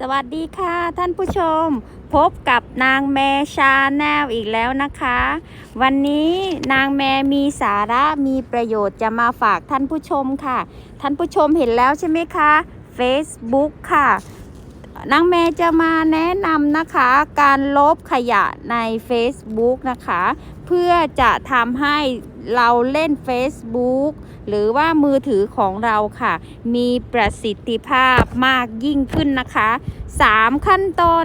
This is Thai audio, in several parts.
สวัสดีค่ะท่านผู้ชม พบกับนางแมชาแนลอีกแล้วนะคะ วันนี้นางแมมีสาระมีประโยชน์จะมาฝากท่านผู้ชมค่ะ ท่านผู้ชมเห็นแล้วใช่ไหมคะ Facebook ค่ะ นางแมจะมาแนะนำนะคะ การลบขยะใน Facebook นะคะ เพื่อจะทำให้ เราเล่น Facebook หรือว่ามือถือของเราค่ะ มีประสิทธิภาพมากยิ่งขึ้นนะคะ 3 ขั้นตอน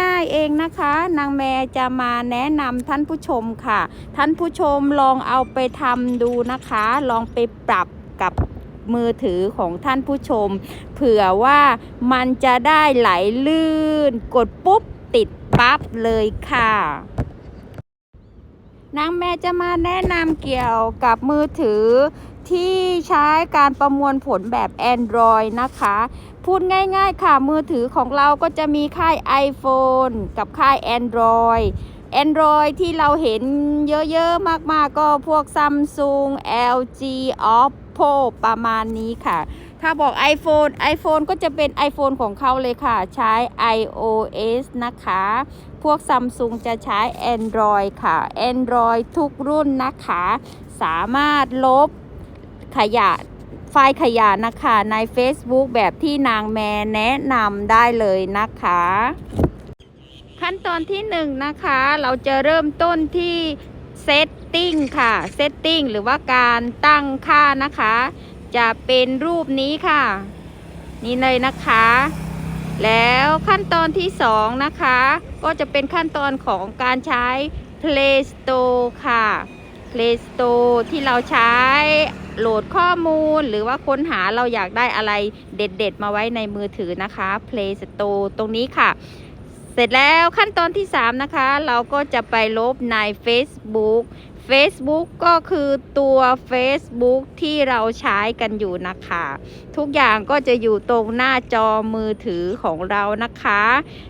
ง่ายๆเองนะคะ นางแมจะมาแนะนำท่านผู้ชมค่ะ ท่านผู้ชมลองเอาไปทำดูนะคะ ลองไปปรับกับมือถือของท่านผู้ชม เผื่อว่ามันจะได้ไหลลื่น กดปุ๊บติดปั๊บเลยค่ะ นางแม่จะมาแนะนำเกี่ยวกับมือถือที่ใช้การประมวลผลแบบ Android นะคะ พูดง่ายๆค่ะ มือถือของเราก็จะมีค่าย iPhone กับค่าย Android Android ที่เราเห็นเยอะๆ มากๆ ก็พวก Samsung LG Oppo ประมาณนี้ค่ะ ถ้าบอก iPhone iPhone ก็จะเป็น iPhone ของเขาเลยค่ะ ใช้ iOS นะคะ พวก Samsung จะใช้ Android ค่ะ Android ทุกรุ่นนะคะ สามารถลบขยะไฟล์ขยะนะคะใน Facebook แบบที่นางแมแนะนำได้เลยนะคะ ขั้นตอนที่หนึ่งนะคะเราจะเริ่มต้นที่ Setting ค่ะ Setting หรือว่าการตั้งค่านะคะ จะเป็นรูปนี้ค่ะ นี่เลยนะคะ แล้วขั้นตอนที่สองนะคะ ก็จะเป็นขั้นตอนของการใช้ Play Store ค่ะ Play Store ที่เราใช้โหลดข้อมูลหรือว่าค้นหาเราอยากได้อะไรเด็ดๆ มาไว้ในมือถือนะคะ Play Store ตรงนี้ค่ะ เสร็จแล้วขั้นตอนที่ 3 นะคะ เราก็จะไปลบใน Facebook Facebook ก็คือตัว Facebook ที่เราใช้กันอยู่นะคะ ทุกอย่างก็จะอยู่ตรงหน้าจอมือถือของเรานะคะ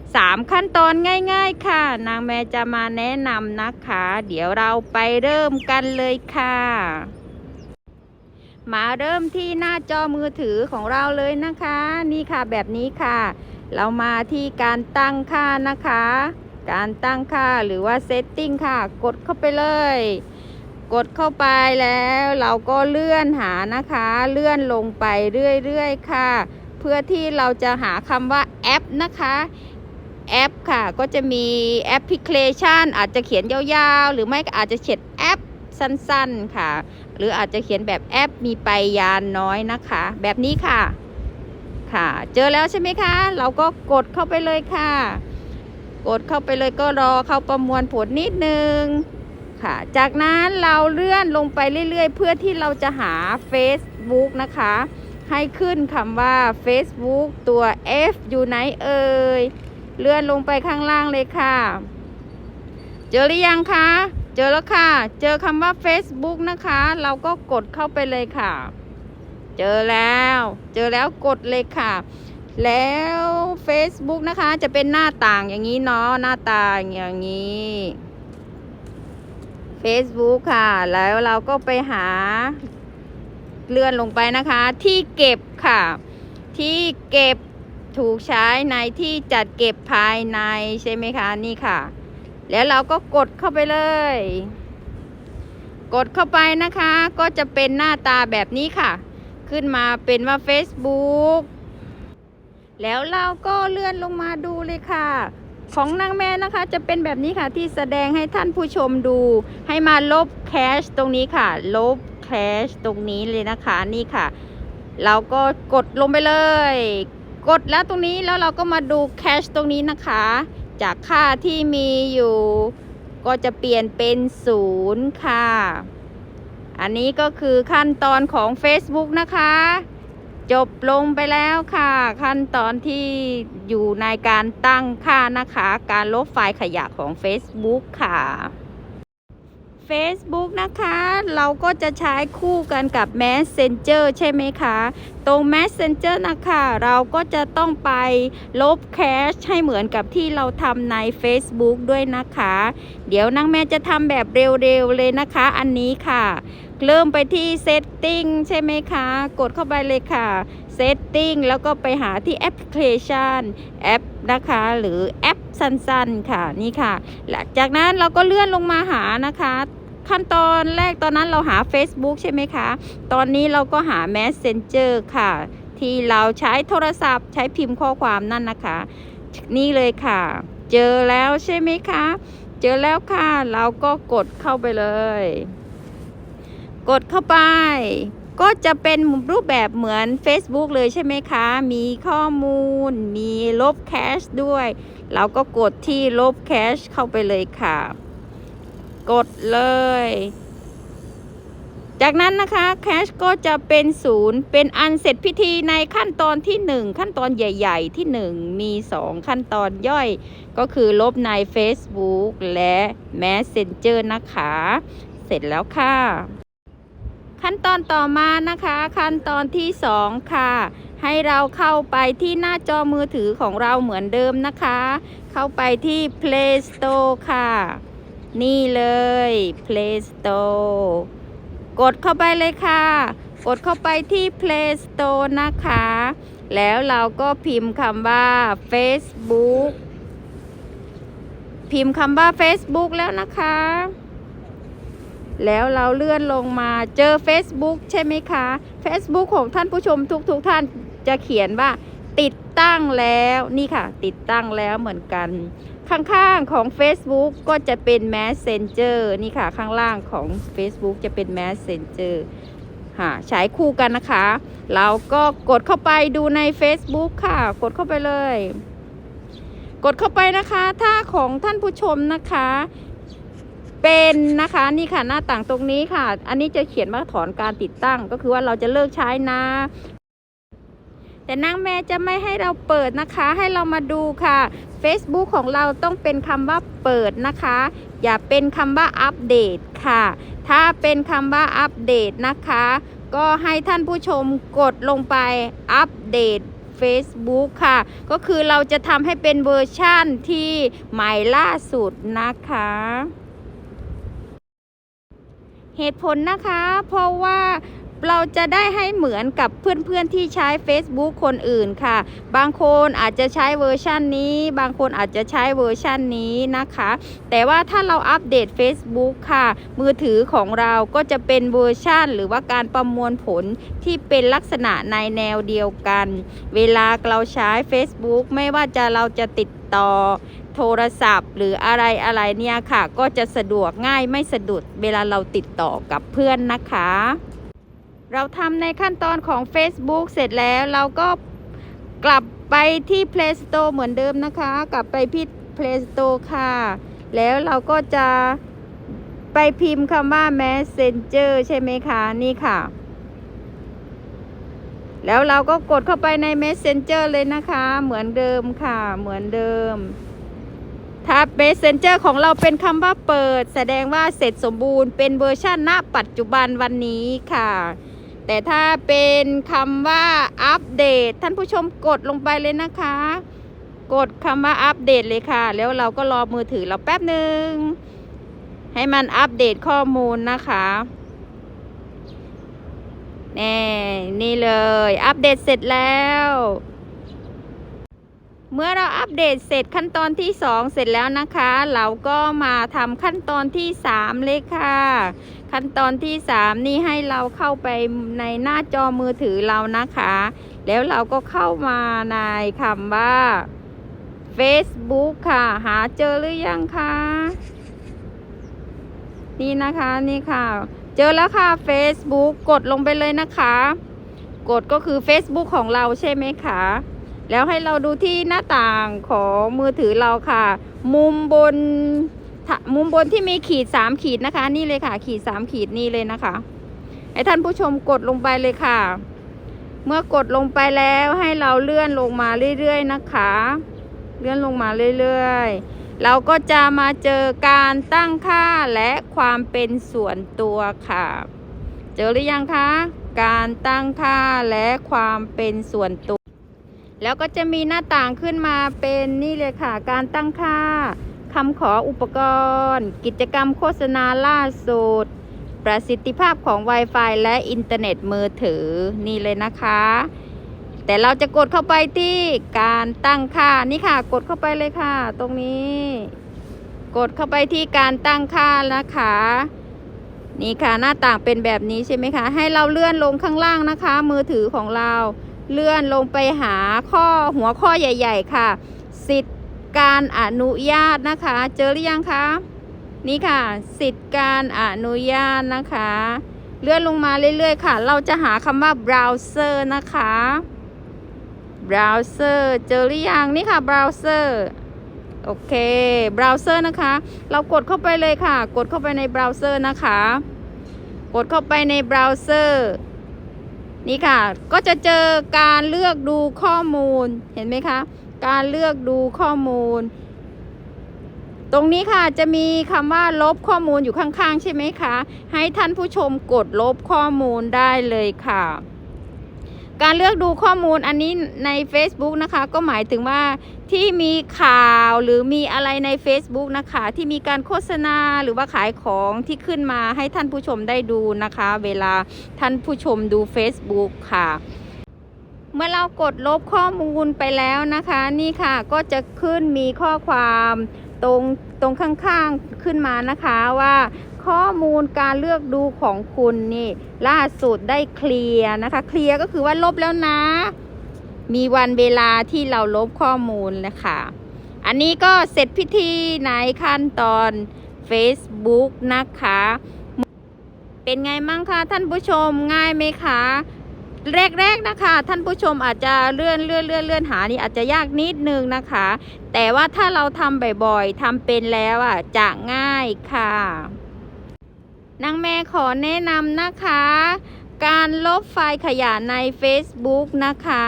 3 ขั้นตอนง่ายๆค่ะ นางแม่จะมาแนะนำนะคะ เดี๋ยวเราไปเริ่มกันเลยค่ะ มาเริ่มที่หน้าจอมือถือของเราเลยนะคะ นี่ค่ะแบบนี้ค่ะ เรามาที่การตั้งค่านะคะ การตั้งค่าหรือว่าเซตติ้งค่ะ กดเข้าไปเลย กดเข้าไปแล้วเราก็เลื่อนหานะคะ เลื่อนลงไปเรื่อยๆค่ะ เพื่อที่เราจะหาคำว่าแอปนะคะแอปค่ะ ก็จะมีแอปพลิเคชัน อาจจะเขียนยาวๆ หรือไม่อาจจะเขียนแอปสั้นๆค่ะ หรืออาจจะเขียนแบบแอปมีไปยานน้อยนะคะ แบบนี้ค่ะ ค่ะ เจอแล้วใช่ไหมคะ เราก็กดเข้าไปเลยค่ะ กดเข้าไปเลยก็รอเข้าประมวลผลนิดนึงค่ะ จากนั้นเราเลื่อนลงไปเรื่อยๆ เพื่อที่เราจะหา Facebook นะคะ ให้ขึ้นคำว่า Facebook ตัว F อยู่ไหนเอ่ย เลื่อนลงไปข้างล่างเลยค่ะ เจอหรือยังคะ เจอแล้วค่ะ เจอคำว่า Facebook นะคะ เราก็กดเข้าไปเลยค่ะ เจอแล้ว เจอแล้วกดเลยค่ะ แล้ว Facebook นะคะจะเป็นหน้าต่างอย่างนี้เนาะหน้าต่างอย่างนี้ Facebook ค่ะ แล้วเราก็ไปหาเลื่อนลงไปนะคะ ที่เก็บค่ะ ที่เก็บถูกใช้ในที่จัดเก็บภายในใช่ไหมคะนี่ค่ะ แล้วเราก็กดเข้าไปเลย กดเข้าไปนะคะ ก็จะเป็นหน้าตาแบบนี้ค่ะ ขึ้นมาเป็นว่า Facebook แล้วเราก็เลื่อนลงมาดูเลยค่ะ ของนางแม่นะคะจะเป็นแบบนี้ค่ะที่แสดงให้ท่านผู้ชมดู ให้มาลบแคชตรงนี้ค่ะ ลบแคชตรงนี้เลยนะคะนี่ค่ะ เราก็กดลงไปเลย กดแล้วตรงนี้แล้วเราก็มาดูแคชตรงนี้นะคะ จากค่าที่มีอยู่ ก็จะเปลี่ยนเป็นศูนย์ค่ะ อันนี้ก็คือขั้นตอนของ Facebook นะคะ จบลงไปแล้วค่ะ ขั้นตอนที่อยู่ในการตั้งค่านะคะ การลบไฟล์ขยะของ Facebook ค่ะ Facebook นะคะ เราก็จะใช้คู่กันกับ Messenger ใช่ไหมคะ ตรง Messenger นะคะ เราก็จะต้องไปลบแคชให้เหมือนกับที่เราทำใน Facebook ด้วยนะคะ เดี๋ยวนางแม่จะทำแบบเร็วๆเลยนะคะ อันนี้ค่ะ เริ่มไปที่ Setting ใช่ไหมคะ กดเข้าไปเลยค่ะ Setting แล้วก็ไปหาที่แอปพลิเคชันแอปนะคะหรือแอปสั้นๆค่ะนี่ค่ะ หลังจากนั้นเราก็เลื่อนลงมาหานะคะ ขั้นตอนแรกตอนนั้นเราหา Facebook ใช่ไหมคะ ตอนนี้เราก็หา Messenger ค่ะ ที่เราใช้โทรศัพท์ใช้พิมพ์ข้อความนั่นนะคะ นี่เลยค่ะ เจอแล้วใช่ไหมคะ เจอแล้วค่ะ เราก็กดเข้าไปเลย กดเข้าไปก็จะเป็นรูปแบบเหมือน Facebook เลยใช่ไหมคะ มีข้อมูล มีลบแคชด้วย เราก็กดที่ลบแคชเข้าไปเลยค่ะ กดเลย จากนั้นนะคะแคชก็จะเป็นศูนย์เป็นอันเสร็จพิธีในขั้นตอนที่ 1 ขั้นตอนใหญ่ ๆ ที่ 1 มี 2 ขั้นตอนย่อย ก็คือลบใน Facebook และ Messenger นะคะ เสร็จแล้วค่ะ ขั้นตอนต่อมานะคะ ขั้นตอนที่ 2 ค่ะให้เราเข้าไปที่หน้าจอมือถือของเราเหมือนเดิมนะคะ เข้าไปที่ Play Store ค่ะ นี่เลย Play Store กดเข้าไปเลยค่ะ กดเข้าไปที่ Play Store นะคะ แล้วเราก็พิมพ์คำว่า Facebook พิมพ์คำว่า Facebook แล้วนะคะ แล้วเราเลื่อนลงมาเจอ Facebook ใช่ไหมคะ Facebook ของท่านผู้ชมทุกๆทท่านจะเขียนว่า ติดตั้งแล้วนี่ค่ะ ติดตั้งแล้วเหมือนกัน ข้างๆของ Facebook ก็จะเป็น Messenger นี่ค่ะข้างล่างของ Facebook จะเป็น Messenger ค่ะใช้คู่กันนะคะ เราก็กดเข้าไปดูใน Facebook ค่ะ กดเข้าไปเลย กดเข้าไปนะคะ ถ้าของท่านผู้ชมนะคะ เป็นนะคะนี่ค่ะหน้าต่างตรงนี้ค่ะ อันนี้จะเขียนว่าถอนการติดตั้ง ก็คือว่าเราจะเลิกใช้นะ แต่นางแม่จะไม่ให้เราเปิดนะคะ ให้เรามาดูค่ะ Facebook ของเราต้องเป็นคำว่าเปิดนะคะ อย่าเป็นคำว่าอัปเดตค่ะ ถ้าเป็นคำว่าอัปเดตนะคะ ก็ให้ท่านผู้ชมกดลงไปอัปเดต Facebook ค่ะ ก็คือเราจะทำให้เป็นเวอร์ชั่นที่ใหม่ล่าสุดนะคะ เหตุผลนะคะ เพราะว่า เราจะได้ให้เหมือนกับเพื่อนๆที่ใช้ Facebook คนอื่นค่ะ บางคนอาจจะใช้เวอร์ชันนี้ บางคนอาจจะใช้เวอร์ชันนี้นะคะ แต่ว่าถ้าเราอัปเดต Facebook ค่ะ มือถือของเราก็จะเป็นเวอร์ชันหรือว่าการประมวลผลที่เป็นลักษณะในแนวเดียวกัน เวลาเราใช้ Facebook ไม่ว่าจะเราจะติดต่อโทรศัพท์หรืออะไรอะไรเนี่ยค่ะ ก็จะสะดวกง่ายไม่สะดุดเวลาเราติดต่อกับเพื่อนนะคะ เราทำในขั้นตอนของ Facebook เสร็จแล้วเราก็กลับไปที่ Play Store เหมือนเดิมนะคะ กลับไปที่ Play Store ค่ะ แล้วเราก็จะไปพิมพ์คำว่า Messenger ใช่ไหมคะนี่ค่ะ แล้วเราก็กดเข้าไปใน Messenger เลยนะคะ เหมือนเดิมค่ะ เหมือนเดิม ถ้า Messenger ของเราเป็นคำว่าเปิด แสดงว่าเสร็จสมบูรณ์เป็นเวอร์ชันณปัจจุบันวันนี้ค่ะ แต่ถ้าเป็นคำว่าอัปเดตท่านผู้ชมกดลงไปเลยนะคะ กดคำว่าอัปเดตเลยค่ะ แล้วเราก็รอมือถือเราแป๊บหนึ่งให้มันอัปเดตข้อมูลนะคะแน่นี่เลย อัปเดตเสร็จแล้ว เมื่อเราอัปเดตเสร็จขั้นตอนที่ 2 เสร็จแล้วนะคะ เราก็มาทำขั้นตอนที่ 3 เลยค่ะ ขั้นตอนที่ 3 นี่ให้เราเข้าไปในหน้าจอมือถือเรานะคะ แล้วเราก็เข้ามาในคำว่า Facebook ค่ะ หาเจอหรือยังคะนี่นะคะนี่ค่ะ เจอแล้วค่ะ Facebook กดลงไปเลยนะคะ กดก็คือ Facebook ของเราใช่ไหมคะแล้วให้เราดูที่หน้าต่างของมือถือเราค่ะ มุมบน มุมบนที่มีขีดสามขีดนะคะ นี่เลยค่ะ ขีดสามขีดนี่เลยนะคะให้ท่านผู้ชมกดลงไปเลยค่ะ เมื่อกดลงไปแล้วให้เราเลื่อนลงมาเรื่อยๆนะคะ เลื่อนลงมาเรื่อยๆ เราก็จะมาเจอการตั้งค่าและความเป็นส่วนตัวค่ะ เจอหรือยังคะ การตั้งค่าและความเป็นส่วนตัว แล้วก็จะมีหน้าต่างขึ้นมาเป็นนี่เลยค่ะ การตั้งค่า คำขออุปกรณ์ กิจกรรมโฆษณาล่าสุด ประสิทธิภาพของ Wi-Fi และอินเทอร์เน็ตมือถือนี่เลยนะคะ แต่เราจะกดเข้าไปที่การตั้งค่านี่ค่ะ กดเข้าไปเลยค่ะ ตรงนี้ กดเข้าไปที่การตั้งค่านะคะ นี่ค่ะหน้าต่างเป็นแบบนี้ใช่ไหมคะ ให้เราเลื่อนลงข้างล่างนะคะ มือถือของเราเลื่อนลงไปหาข้อหัวข้อใหญ่ ๆ ค่ะ สิทธิ์ การอนุญาตนะคะ เจอหรือยังคะนี่ค่ะ สิทธิ์การอนุญาตนะคะ เลื่อนลงมาเรื่อยๆค่ะ เราจะหาคำว่า browser นะคะ browser เจอหรือยังนี่ค่ะ browser โอเค browser นะคะ เรากดเข้าไปเลยค่ะ กดเข้าไปใน browser นะคะ กดเข้าไปใน browser นี่ค่ะ ก็จะเจอการเลือกดูข้อมูลเห็นไหมคะ การเลือกดูข้อมูล ตรงนี้ค่ะจะมีคำว่าลบข้อมูลอยู่ข้างๆ ใช่ไหมคะ ให้ท่านผู้ชมกดลบข้อมูลได้เลยค่ะ การเลือกดูข้อมูลอันนี้ใน Facebook นะคะ ก็หมายถึงว่าที่มีข่าวหรือมีอะไรใน Facebook นะคะ ที่มีการโฆษณาหรือว่าขายของที่ขึ้นมาให้ท่านผู้ชมได้ดูนะคะ เวลาท่านผู้ชมดู Facebook ค่ะ เมื่อเรากดลบข้อมูลไปแล้วนะคะ นี่ค่ะก็จะขึ้นมีข้อความตรงตรงข้างๆขึ้นมานะคะว่าข้อมูลการเลือกดูของคุณนี่ล่าสุดได้เคลียร์นะคะ เคลียร์ก็คือว่าลบแล้วนะ มีวันเวลาที่เราลบข้อมูลนะคะ อันนี้ก็เสร็จพิธีในขั้นตอน Facebook นะคะ เป็นไงมั่งคะท่านผู้ชมง่ายไหมคะ แรกๆนะคะ ท่านผู้ชมอาจจะเลื่อนเลื่อนเลื่อนเลื่อนหานี่อาจจะยากนิดนึงนะคะ แต่ว่าถ้าเราทำบ่อยๆทำเป็นแล้วอะจะง่ายค่ะนางแม่ขอแนะนำนะคะการลบไฟล์ขยะใน Facebook นะคะ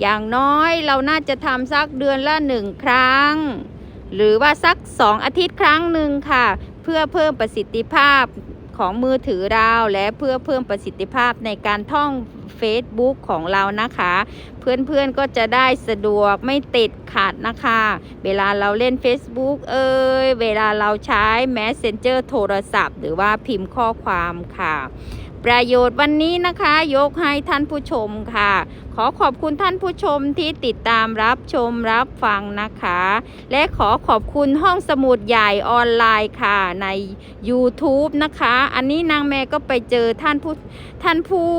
อย่างน้อยเราน่าจะทำสักเดือนละหนึ่งครั้ง หรือว่าสักสองอาทิตย์ครั้งหนึ่งค่ะ เพื่อเพิ่มประสิทธิภาพของมือถือเราและเพื่อเพิ่มประสิทธิภาพในการท่อง Facebook ของเรานะคะ เพื่อนๆก็จะได้สะดวกไม่ติดขัดนะคะ เวลาเราเล่น Facebook เอ่ยเวลาเราใช้ Messenger โทรศัพท์ หรือว่าพิมพ์ข้อความค่ะ ประโยชน์วันนี้นะคะ ยกให้ท่านผู้ชมค่ะ ขอขอบคุณท่านผู้ชมที่ติดตามรับชมรับฟังนะคะ และขอขอบคุณห้องสมุดใหญ่ออนไลน์ค่ะใน YouTube นะคะ อันนี้นางแม่ก็ไปเจอท่านผู้ท่านผู้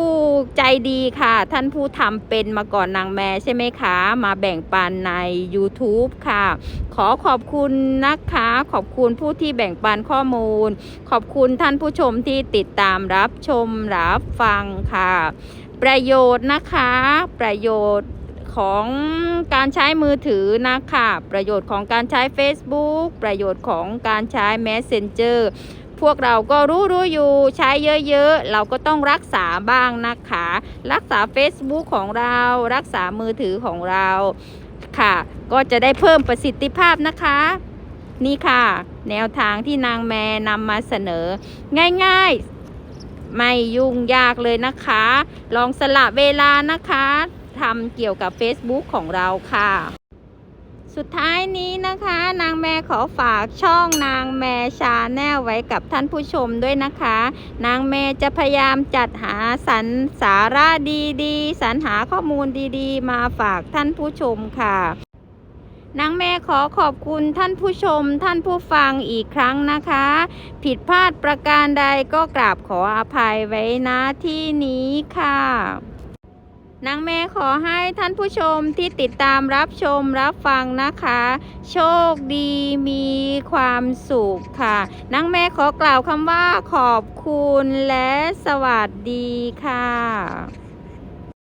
ใจดีค่ะ ท่านผู้ทำเป็นมาก่อนนางแม่ใช่ไหมคะ มาแบ่งปันใน YouTube ค่ะ ขอขอบคุณนะคะ ขอบคุณผู้ที่แบ่งปันข้อมูล ขอบคุณท่านผู้ชมที่ติดตามรับชมรับฟังค่ะ ประโยชน์นะคะ ประโยชน์ของการใช้มือถือนะคะ ประโยชน์ของการใช้ Facebook ประโยชน์ของการใช้ Messenger พวกเราก็รู้รู้อยู่ใช้เยอะๆ เราก็ต้องรักษาบ้างนะคะ รักษา Facebook ของเรา รักษามือถือของเราค่ะ ก็จะได้เพิ่มประสิทธิภาพนะคะ นี่ค่ะ แนวทางที่นางแมนำมาเสนอ ง่ายๆ ไม่ยุ่งยากเลยนะคะ ลองสละเวลานะคะทำเกี่ยวกับ Facebook ของเราค่ะ สุดท้ายนี้นะคะ นางแม่ขอฝากช่องนางแม่ชาแนลไว้กับท่านผู้ชมด้วยนะคะ นางแม่จะพยายามจัดหาสรรสาระดีๆสรรหาข้อมูลดีๆ มาฝากท่านผู้ชมค่ะ นางแม่ขอขอบคุณท่านผู้ชมท่านผู้ฟังอีกครั้งนะคะ ผิดพลาดประการใดก็กราบขออภัยไว้ณที่นี้ค่ะนางแม่ขอให้ท่านผู้ชมที่ติดตามรับชมรับฟังนะคะ โชคดีมีความสุขค่ะนางแม่ขอกล่าวคำว่าขอบคุณและสวัสดีค่ะ